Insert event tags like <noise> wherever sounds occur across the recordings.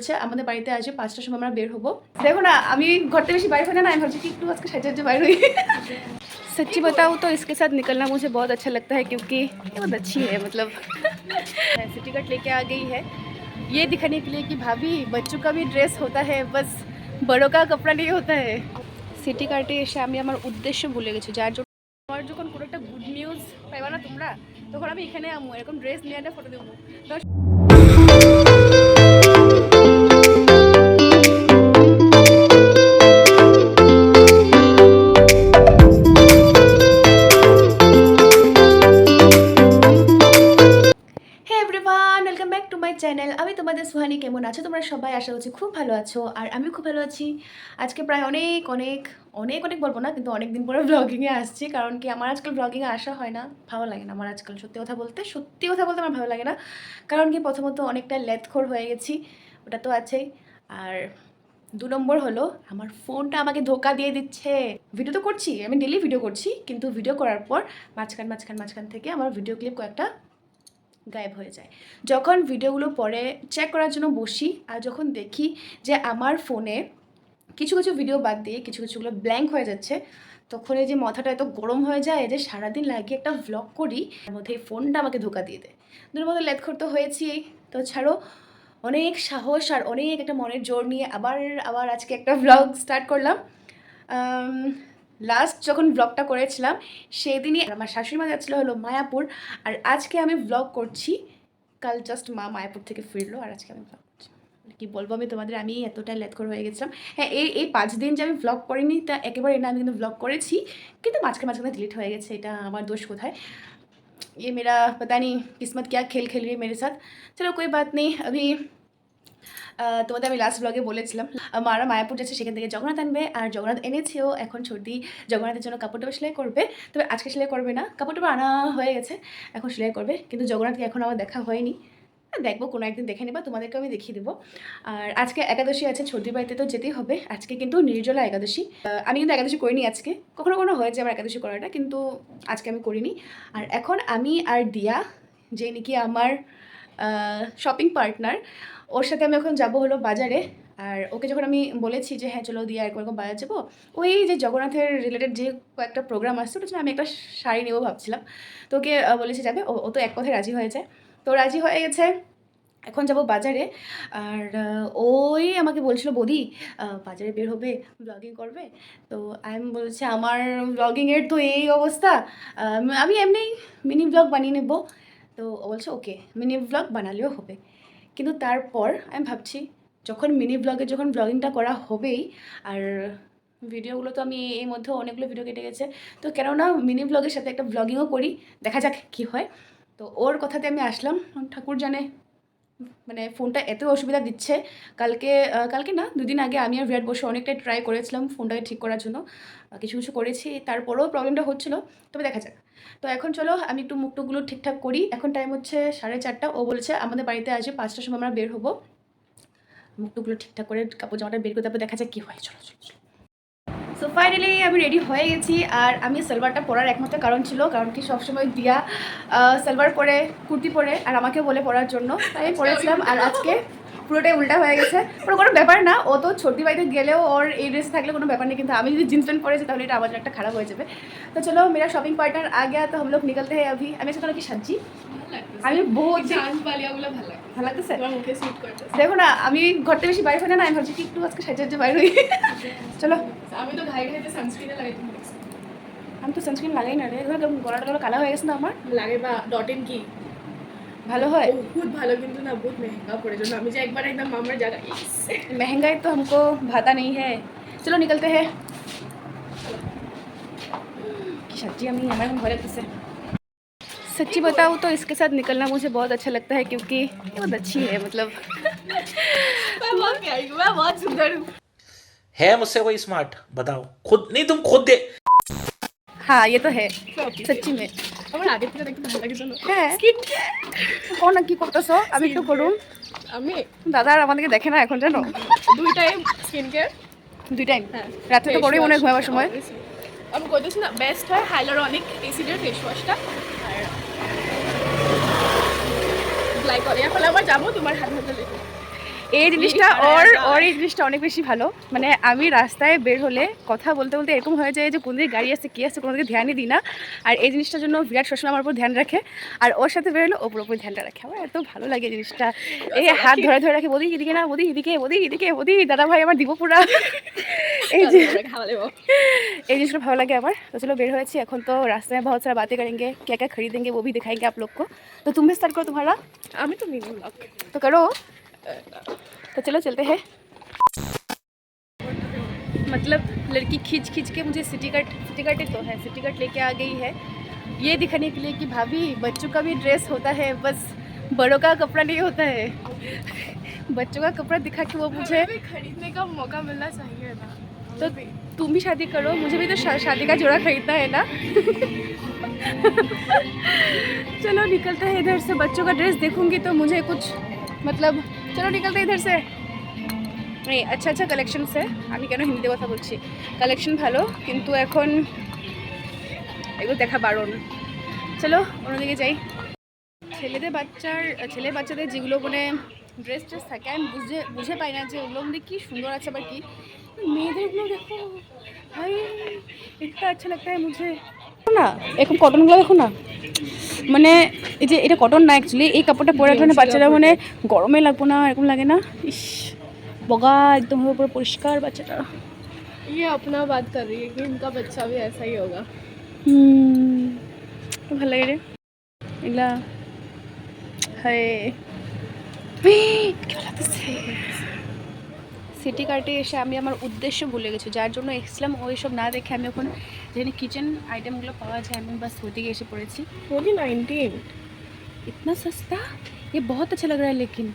বলছে আমাদের বাড়িতে আসবে পাঁচটার সময় আমরা বের হবো দেখো না আমি ঘর থেকে বেশি বাইরে হয় না আমি ভাবছি কি একটু আজকে সাজে সাজে বাইরে হই सच्ची बताऊँ तो इसके साथ निकलना मुझे बहुत अच्छा लगता है क्योंकि ये बहुत अच्छी है मतलब ऐसे टिकट लेके आ गई है ये दिखाने के लिए कि भाभी बच्चों का भी ड्रेस होता है बस বড় का कपड़ा नहीं होता है সিটি কার্টে এসে আমি আমার উদ্দেশ্য ভুলে গেছি যার জন্য আমার যখন কোনো একটা গুড নিউজ পাইবা না তোমরা তখন আমি এখানে আমু এরকম ড্রেস নিয়ে একটা ফটো দেবো সবাই আশা করছি খুব ভালো আছো আর আমি খুব ভালো আছি। আজকে প্রায় অনেক অনেক অনেক অনেক বলব না, কিন্তু অনেক দিন পরে ব্লগিংয়ে আসছি কারণ কি আমার আজকাল ব্লগিংয়ে আসা হয় না, ভালো লাগে না আমার আজকাল সত্যি কথা বলতে, সত্যি কথা বলতে আমার ভালো লাগে না। কারণ কি প্রথমত অনেকটা লেথখোর হয়ে গেছি, ওটা তো আছেই। আর দু নম্বর হলো আমার ফোনটা আমাকে ধোকা দিয়ে দিচ্ছে। ভিডিও তো করছি, আমি ডেলি ভিডিও করছি, কিন্তু ভিডিও করার পর মাঝখান মাঝখান মাঝখান থেকে আমার ভিডিও ক্লিপ কয়েকটা গায়েব হয়ে যায়। যখন ভিডিওগুলো পরে চেক করার জন্য বসি আর যখন দেখি যে আমার ফোনে কিছু কিছু ভিডিও বাদ দিয়ে কিছু কিছুগুলো ব্ল্যাঙ্ক হয়ে যাচ্ছে, তখন এই যে মাথাটা এত গরম হয়ে যায় যে সারাদিন লাগিয়ে একটা ভ্লগ করি, তার মধ্যে এই ফোনটা আমাকে ধোকা দিয়ে দেয়। দুটোর মধ্যে লেটখোর তো হয়েছি তো ছাড়ো, অনেক সাহস আর অনেক একটা মনের জোর নিয়ে আবার আবার আজকে একটা ভ্লগ স্টার্ট করলাম। লাস্ট যখন ব্লগটা করেছিলাম সেদিনই আমার শাশুড়ি মা যাচ্ছিলো হলো মায়াপুর আর আজকে আমি ব্লগ করছি কাল জাস্ট মা মায়াপুর থেকে ফিরলো আর আজকে আমি ব্লগ করছি মানে কি বলবো আমি তোমাদের আমি এতটাই লেটকর হয়ে গেছিলাম হ্যাঁ এই এই পাঁচ দিন যে আমি ব্লগ করিনি তা একেবারে না আমি কিন্তু ব্লগ করেছি কিন্তু মাঝখানে মাঝখানে ডিলিট হয়ে গেছে এটা আমার দোষ কোথায় ये मेरा पता नहीं किस्मत क्या खेल खेल रही है मेरे साथ चलो कोई बात नहीं अभी আহ, তোমাদের আমি লাস্ট ব্লগে বলেছিলাম মারা মায়াপুর যাচ্ছে সেখান থেকে জগন্নাথ আনবে, আর জগন্নাথ এনেছেও, এখন সর্দি জগন্নাথের জন্য কাপড় সেলাই করবে। তবে আজকে সেলাই করবে না, কাপড় টাপড় আনা হয়ে গেছে, এখন সেলাই করবে, কিন্তু জগন্নাথকে এখন আমার দেখা হয়নি। দেখব, কোনো একদিন দেখে নেবা তোমাদেরকে আমি দেখিয়ে দেবো। আর আজকে একাদশী আছে সর্দির বাড়িতে তো যেতেই হবে, আজকে কিন্তু নির্জলা একাদশী। আমি কিন্তু একাদশী করিনি আজকে, কখনো কখনো হয়েছে আমার একাদশী করাটা, কিন্তু আজকে আমি করিনি। আর এখন আমি আর দিয়া, যে নাকি আমার শপিং পার্টনার ওর সাথে আমি এখন যাব হলো বাজারে। আর ওকে যখন আমি বলেছি যে হ্যাঁ চলো দিয়ে এরকম বাজার যাব ওই যে জগন্নাথের রিলেটেড যে কয়েকটা প্রোগ্রাম আসছে জন্য আমি একটা শাড়ি নেব ভাবছিলাম। তো ওকে বলেছি, যাবে। ও তো এক কথায় রাজি হয়েছে তো রাজি হয়ে গেছে। এখন যাব বাজারে। আর ওই আমাকে বলছিল, বৌদি বাজারে বের হবে ব্লগিং করবে? তো আমি বলছি, আমার ব্লগিংয়ের তো এই অবস্থা। আমি এমনি মিনি ব্লগ বানিয়ে নেব। তো ও বলছে ওকে মিনি ব্লগ বানালেও হবে। কিন্তু তারপর আমি ভাবছি, যখন মিনি ব্লগে যখন ব্লগিংটা করা হবেই, আর ভিডিওগুলো তো আমি এই মধ্যে অনেকগুলো ভিডিও কেটে গেছে, তো কেননা মিনি ব্লগের সাথে একটা ব্লগিংও করি, দেখা যাক কী হয়। তো ওর কথাতে আমি আসলাম, ঠাকুর জানে মানে ফোনটা এত অসুবিধা দিচ্ছে, কালকে কালকে না, দুদিন আগে আমি আর বিরাট বসে অনেকটাই ট্রাই করেছিলাম ফোনটাকে ঠিক করার জন্য কিছু কিছু করেছি, তারপরেও প্রবলেমটা হচ্ছিল, তবে দেখা যাক। তো এখন চলো, আমি একটু মুখটুকগুলো ঠিকঠাক করি। এখন টাইম হচ্ছে সাড়ে চারটা। ও বলছে, আমাদের বাড়িতে আসবে পাঁচটার সময় আমরা বের হব। মুখটুকগুলো ঠিকঠাক করে, কাপড় জামাটা বের করে তারপর দেখা যাক কী হয়। চলো চলো চলো। সো ফাইনালি আমি রেডি হয়ে গেছি। আর আমি সালোয়ারটা পরার একমাত্র কারণ ছিল, কারণ কি সবসময় দিয়া সালোয়ার পরে, কুর্তি পরে, আর আমাকে বলে পরার জন্য। তাই পরেছিলাম। আর আজকে পুরোটাই উল্টা হয়ে গেছে। ওর কোনো ব্যাপার না ও তো ছোটি বাড়িতে গেলেও ওর এই ড্রেস থাকলে কোনো ব্যাপার নেই কিন্তু আমি যদি জিন্স প্যান্ট পরেছি তাহলে এটা আমার একটা খারাপ হয়ে যাবে। তো চলো মেরা শপিং পার্টনার আ তো আমি লোক নিকলতে হ্যাঁ अभी আমি সেখানে কি সাজি আমি বহুত ভালো দেখো না আমি ঘরতে বেশি বাইরে না আমি ভাবছি কি একটু আজকে সাজে বাইরে হই। চলো। আমি তো ঘাই ঘাইতে সানস্ক্রিনে লাগাই আমি তো সানস্ক্রিন লাগাই না রে। গলাটা কালো হয়ে গেছে না আমার। লাগে বা ডট ইন কি? ভালো হয় বহুত ভালো কিন্তু না বহুত মেহেঙ্গা পড়ে জন্য আমি যে একবার একদম আমার জায়গা महंगाई तो हमको भाता नहीं है चलो निकलते हैं কি सच्ची আমি আমার এখন ভয় লাগতেছে सच्ची बताऊँ तो इसके साथ निकलना मुझे बहुत अच्छा लगता है क्योंकि ये बहुत अच्छी है मतलब मैं बहुत प्यारी हूँ मैं बहुत सुंदर हूँ है मुझसे कोई स्मार्ट बताओ खुद नहीं तुम खुद दे हाँ ये तो है सच्ची में আমার আগে থেকে দেখতে ভালো লাগে হ্যাঁ। স্কিন কোন কি করতেছো? আমি একটু করুন। আমি? দাদা আর আমাদেরকে দেখে না এখন জানো? দুই টাইম স্কিন কেয়ার দুই টাইম হ্যাঁ। রাতে তো করেই মনে হয় ঘুমাবার সময়। আমি করতেছি না বেস্ট হয় হাইলোরনিক এসিডের ফেস ওয়াশটা আর গ্লাইকল এর ফলে আবার যাব তোমার হাতে হাতে লেগে এই জিনিসটা ওর ওর এই জিনিসটা অনেক বেশি ভালো মানে আমি রাস্তায় বের হলে কথা বলতে বলতে এরকম হয়ে যায় যে কোন দিকে গাড়ি আসছে কী আসছে কোনো দিকে ধ্যানই দিই না আর এই জিনিসটার জন্য বিরাট সবসময় আমার উপর ধ্যান রাখে আর ওর সাথে বের হলে ওপর উপর ধ্যানটা রাখে আমার এত ভালো লাগে এই জিনিসটা এই হাত ধরে ধরে রাখে বদি এদিকে না বদি এদিকে বদি এদিকে বদি দাদা ভাই আমার দিব পুরা <laughs> এই যে এই জিনিসটা ভালো लगे আমার तो चलो बेर हुए এখন तो रास्ते में बहुत सारा बातें करेंगे क्या क्या खरीदेंगे वो भी दिखाएंगे आप लोग को तो तुम भी स्टार्ट करो तुम्हारा আমি তো মিনি ব্লগ तो करो तो चलो चलते हैं। मतलब लड़की खींच खींच के मुझे सिटी कट सिटी कट तो है सिटी कट लेके आ गई है। ये दिखाने के लिए कि भाभी बच्चों का भी ड्रेस होता है बस बड़ों का कपड़ा नहीं होता है। बच्चों का कपड़ा दिखा के वो मुझे खरीदने का मौका मिलना चाहिए था तो तुम भी शादी करो मुझे भी तो शा, शादी का जोड़ा खरीदना है ना। <laughs> चलो निकलते हैं इधर से बच्चों का ड्रेस देखूँगी तो मुझे कुछ मतलब चलो निकलते हैं इधर से नहीं अच्छा अच्छा কালেকশন সে আমি কেন হিন্দিতে কথা বলছি কালেকশন ভালো কিন্তু এখন এগুলো দেখা বারণ চলো অন্যদিকে যাই ছেলেদের বাচ্চার ছেলে বাচ্চাদের যেগুলো মানে ড্রেস ট্রেস থাকে আমি বুঝে বুঝে পাই না যে ওগুলোর মধ্যে কী সুন্দর আছে আবার কি মেয়েদেরগুলো দেখো ভাই এটা আচ্ছা লাগতা है मुझे না এরকম কটনগুলো দেখো না মানে এই যে এটা কটন না অ্যাকচুয়ালি এই কাপড়টা পরে রাখলে না বাচ্চারা মানে গরমে লাগবো না এরকম লাগে না ইস বগা একদম হবে পুরো পরিষ্কার বাচ্চাটা ये अपना बात कर रही है कि इनका बच्चा भी ऐसा ही होगा হুম ভাল লাগে রে এগুলা হায় কি ভালো লাগতেছে সিটি কার্টে এসে আমি আমার উদ্দেশ্য ভুলে গেছি যার জন্য এসেছিলাম ওই সব না দেখে আমি এখন যেখানে কিচেন আইটেমগুলো পাওয়া যায় আমি বাস ওইদিকে এসে পড়েছি वो भी नाइनटीन इतना सस्ता ये बहुत अच्छा लग रहा है लेकिन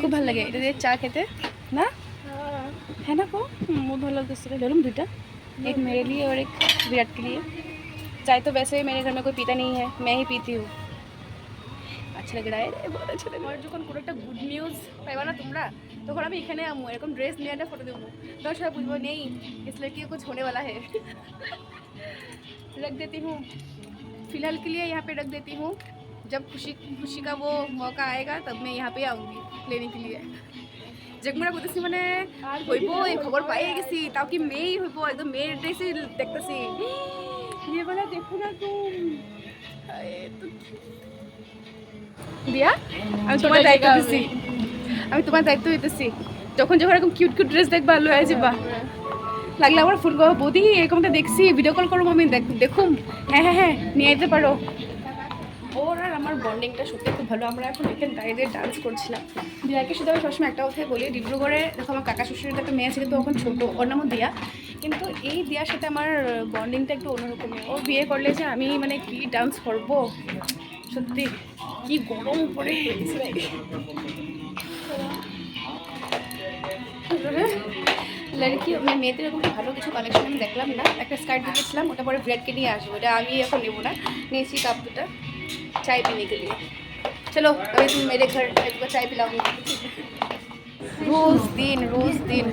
খুব ভালো লাগে এটা দিয়ে চা খেতে না है ना वो हम्म, बहुत भालो लगता है ले लूँ दूटा एक मेरे लिए और एक विराट के लिए चाय तो वैसे ही मेरे घर में कोई पीता नहीं है मैं ही पीती हूँ আচ্ছা লাগে রে বহুত আচ্ছা লাগে আমার যখন কোনো একটা গুড নিউজ পাইবা না তোমরা তখন আমি এখানে আমু এরকম ড্রেস নিয়ে একটা ফটো দেবো তখন সবাই বুঝবো নেই इस लड़की को कुछ होने वाला है रख देती हूँ फिलहाल के लिए यहाँ पे रख देती हूँ जब खुशी खुशी का वो मौका आएगा तब मैं यहाँ पे आऊँगी लेने के लिए জগমরা বলতেছি মানে হইব এই খবর পাই গেছি তাও কি মেয়েই হইব একদম মেয়ের ড্রেসই দেখতেছি বিয়েবেলা <gasps> দেখো না তুম দিয়া? আমি তোমার দায়িত্ব দিছি। আমি তোমার দায়িত্ব দিতেছি। যখন যখন এরকম কিউট কিউট ড্রেস দেখবা লয়ে যাবা। লাগলে আমার ফোন করব বৌদি এরকমটা দেখছি ভিডিও কল করব আমি দেখ- দেখুম। হ্যাঁ হ্যাঁ হ্যাঁ নিয়ে যেতে পারো। ওর আর আমার বন্ডিংটা সত্যি খুব ভালো। আমরা এখন এখানে দাঁড়িয়ে ডান্স করছিলাম। দিয়াকে শুধু আমি সবসময় একটা কথাই বলি ডিব্রুগড়ে দেখো আমার কাকা শ্বশুরের একটা মেয়ে আছে কিন্তু ওখানে ছোটো ওর নামও দিয়া। কিন্তু এই দিয়ার সাথে আমার বন্ডিংটা একটু অন্যরকমের ও বিয়ে করলে যে আমি মানে কি ডান্স করব? সত্যি কি গরম পড়ে লড়কি মানে মেয়েদের এরকম ভালো কিছু কালেকশন আমি দেখলাম না একটা স্কার্ট দেখেছিলাম ওটা পরে ব্রেডকে নিয়ে আসবো ওটা আমি এখন নেবো না নিয়েছি কাপ দুটা चाय पीने के लिए चलो अभी तुम मेरे घर को चाय पिलाऊंगी रोज दिन रोज दिन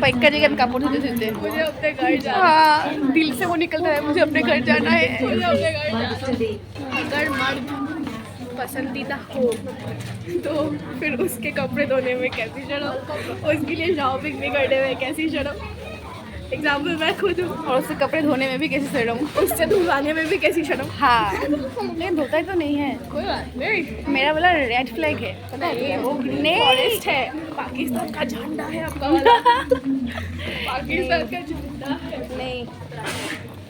पैका जगह में कापड़ धोते धोते मुझे अपने घर जाना हाँ दिल से वो निकलता है मुझे अपने घर जाना है मुझे अपने घर जाना अगर मर्द पसंदीदा हो तो फिर उसके कपड़े धोने में कैसी शर्म उसके लिए शॉपिंग भी करने में कैसी शर्म एग्जाम्पल मैं खुद हूँ और उससे कपड़े धोने में भी कैसे शर्म उससे धुलवाने में भी कैसी शर्म हाँ लेकिन धोता ही तो नहीं है कोई बात नहीं मेरा वाला रेड फ्लैग है पता है नहीं, वो नहीं फॉरेस्ट है पाकिस्तान का झंडा है आपका वाला <laughs> पाकिस्तान का झंडा है নেই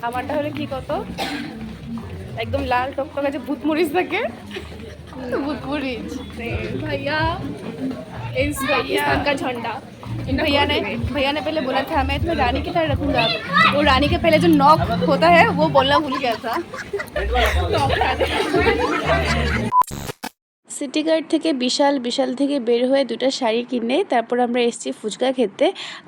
আমারটা হলে কি কত একদম লাল টকটকা যে ভূত মরিচ থাকে ভূত মরিচ नहीं, भैया इस पाकिस्तान का झंडा भैया ने भैया ने पहले बोला था मैं तुम्हें रानी की तरह रखूंगा वो रानी के पहले जो नॉक होता है वो बोलना भूल गया था সিটি গার্ড থেকে বিশাল বিশাল থেকে বের হয়ে দুটো শাড়ি কিনে তারপর আমরা এসেছি ফুচকা খেতে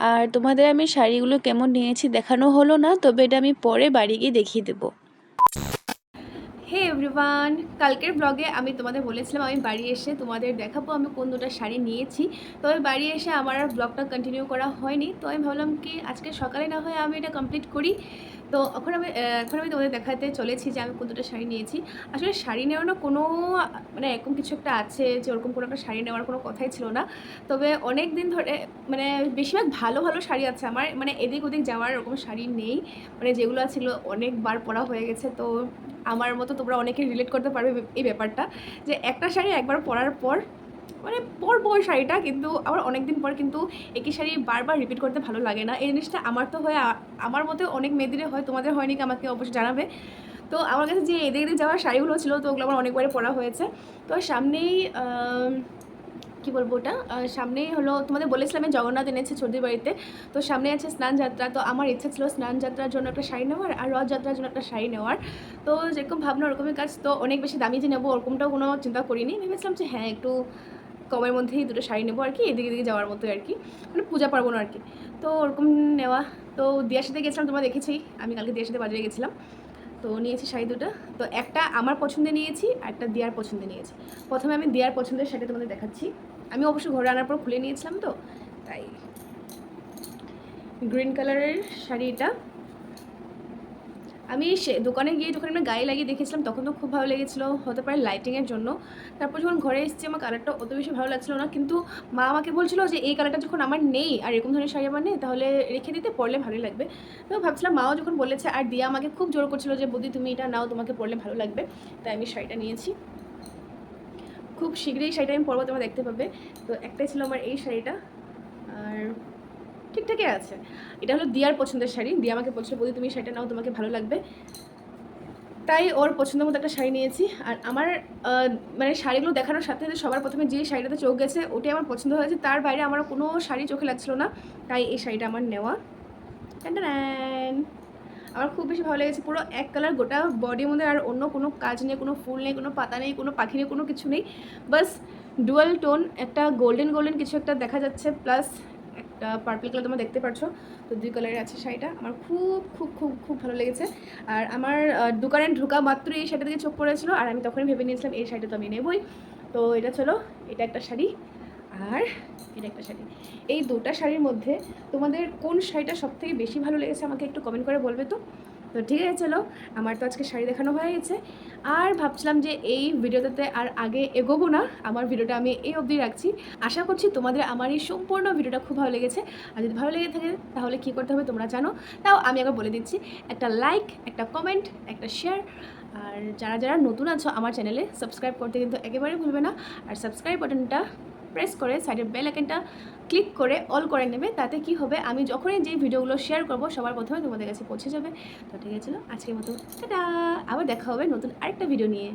আর তোমাদের আমি শাড়িগুলো কেমন নিয়েছি দেখানো হলো না তবে এটা আমি পরে বাড়ি গিয়ে দেখিয়ে দেবো হে এভরিওয়ান কালকের ব্লগে আমি তোমাদের বলেছিলাম আমি বাড়ি এসে তোমাদের দেখাবো আমি কোন দুটো শাড়ি নিয়েছি। তবে বাড়ি এসে আমার আর ব্লগটা কন্টিনিউ করা হয়নি। তো আমি ভাবলাম কি আজকে সকালে না হয় আমি এটা কমপ্লিট করি। তো এখন আমি এখন আমি তোমাদের দেখাতে চলেছি যে আমি কোন দুটো শাড়ি নিয়েছি। আসলে শাড়ি নেওয়ার না কোনো মানে এরকম কিছু একটা আছে যে ওরকম কোনো একটা শাড়ি নেওয়ার কোনো কথাই ছিল না। তবে অনেক দিন ধরে মানে বেশিরভাগ ভালো ভালো শাড়ি আছে আমার। মানে এদিক ওদিক যাওয়ার ওরকম শাড়ি নেই। মানে যেগুলো ছিল অনেকবার পরা হয়ে গেছে। তো আমার মতো তোমরা অনেকে রিলেট করতে পারবে এই ব্যাপারটা, যে একটা শাড়ি একবার পরার পর মানে পরবো ওই শাড়িটা, কিন্তু আবার অনেক দিন পর কিন্তু একই শাড়ি বারবার রিপিট করতে ভালো লাগে না। এই জিনিসটা আমার তো হয় আমার মতে অনেক মেয়েদের হয়, তোমাদের হয়নি কি আমাকে অবশ্যই জানাবে। তো আমার কাছে যে এদের এদের যাওয়ার শাড়িগুলো ছিল, তো ওগুলো আমার অনেকবারই পরা হয়েছে। তো সামনেই কি বলব ওটা? আহ, সামনেই হলো তোমাদের বলেছিলাম আমি জগন্নাথ এনেছি চৌধুরী বাড়িতে। তো সামনে আছে স্নান যাত্রা তো আমার ইচ্ছা ছিল স্নান যাত্রার জন্য একটা শাড়ি নেওয়ার আর রথযাত্রার জন্য একটা শাড়ি নেওয়ার। তো যেরকম ভাবনা ওরকমই কাজ। তো অনেক বেশি দামি যে নেব ওরকমটাও কোনো চিন্তা করিনি। ভেবেছিলাম যে হ্যাঁ একটু কমের মধ্যেই দুটো শাড়ি নেব আর কি এদিকে এদিকে যাওয়ার মতো আর কি। মানে পূজা পার্বণ আর কি। তো ওরকম নেওয়া। তো দিয়ার সাথে গেছিলাম তোমরা দেখেছি আমি কালকে দিয়ার সাথে বাজারে গেছিলাম। তো নিয়েছি শাড়ি দুটো। তো একটা আমার পছন্দে নিয়েছি আর একটা দেয়ার পছন্দে নিয়েছি। প্রথমে আমি দেয়ার পছন্দের শাড়ি তোমাদের দেখাচ্ছি। আমি অবশ্য ঘরে আনার পর খুলে নিয়েছিলাম তো, তাই। গ্রিন কালারের শাড়িটা। আমি সে দোকানে গিয়ে যখন আমি গায়ে লাগিয়ে দেখেছিলাম, তখন তো খুব ভালো লেগেছিলো। হতে পারে লাইটিংয়ের জন্য। তারপর যখন ঘরে এসেছি, আমার কালারটা অত বেশি ভালো লাগছিল না। কিন্তু মা আমাকে বলছিল যে, এই কালারটা যখন আমার নেই আর এরকম ধরনের শাড়ি আমার নেই, তাহলে রেখে দিতে, পরলে ভালোই লাগবে। তো ভাবছিলাম মাও যখন বলেছে, আর দিয়া আমাকে খুব জোর করছিল যে বৌদি তুমি এটা নাও, তোমাকে পরলে ভালো লাগবে। তাই আমি শাড়িটা নিয়েছি। খুব শীঘ্রই শাড়িটা আমি পরবো, তোমরা দেখতে পাবে। তো একটাই ছিল আমার এই শাড়িটা। আর ঠিকঠাকই আছে। এটা হলো দিয়ার পছন্দের শাড়ি। দিয়া আমাকে বলছিল বৌদি, তুমি শাড়িটা নাও, তোমাকে ভালো লাগবে। তাই ওর পছন্দ মতো একটা শাড়ি নিয়েছি। আর আমার মানে শাড়িগুলো দেখানোর সাথে সাথে সবার প্রথমে যে শাড়িটাতে চোখ গেছে, ওটাই আমার পছন্দ হয়েছে। তার বাইরে আমার কোনো শাড়ি চোখে লাগছিল না। তাই এই শাড়িটা আমার নেওয়া। আমার খুব বেশি ভালো লেগেছে। পুরো এক কালার গোটা বডির মধ্যে আর অন্য কোনো কাজ নেই, কোনো ফুল নেই, কোনো পাতা নেই, কোনো পাখি নেই, কোনো কিছু নেই। বাস ডুয়াল টোন একটা গোল্ডেন গোল্ডেন কিছু একটা দেখা যাচ্ছে। প্লাস একটা পার্পল কালার তোমরা দেখতে পাচ্ছ তো দুই কালারের আছে শাড়িটা। আমার খুব খুব খুব খুব ভালো লেগেছে। আর আমার দোকানে ঢোকা মাত্র এই শাড়িটা থেকে চোখ পড়েছিল। আর আমি তখনই ভেবে নিয়েছিলাম এই শাড়িটা তো আমি নেবই। তো এটা চলো, এটা একটা শাড়ি। আর এটা একটা শাড়ি। এই দুটা শাড়ির মধ্যে তোমাদের কোন শাড়িটা সবথেকে বেশি ভালো লেগেছে আমাকে একটু কমেন্ট করে বলবে তো? তো ঠিক আছে, চলো। আমার তো আজকে শাড়ি দেখানো হয়ে গেছে। আর ভাবছিলাম যে এই ভিডিওটাতে আর আগে এগোবো না। আমার ভিডিওটা আমি এই অবধি রাখছি। আশা করছি তোমাদের আমার এই সম্পূর্ণ ভিডিওটা খুব ভালো লেগেছে। আর যদি ভালো লেগে থাকে, তাহলে কী করতে হবে তোমরা জানো। তাও আমি একবার বলে দিচ্ছি, একটা লাইক একটা কমেন্ট একটা শেয়ার আর যারা যারা নতুন আছো আমার চ্যানেলে সাবস্ক্রাইব করতে কিন্তু একেবারেই ভুলবে না। আর সাবস্ক্রাইব বাটনটা প্রেস করে সাইডের বেল আইকনটা ক্লিক করে অল করে নেবে, তাতে কি হবে? আমি যখনই যে ভিডিওগুলো শেয়ার করব, সবার প্রথমে তোমাদের কাছে পৌঁছে যাবে। তো ঠিক আছে, আজকের মতো আবার দেখা হবে নতুন আরেকটা ভিডিও নিয়ে।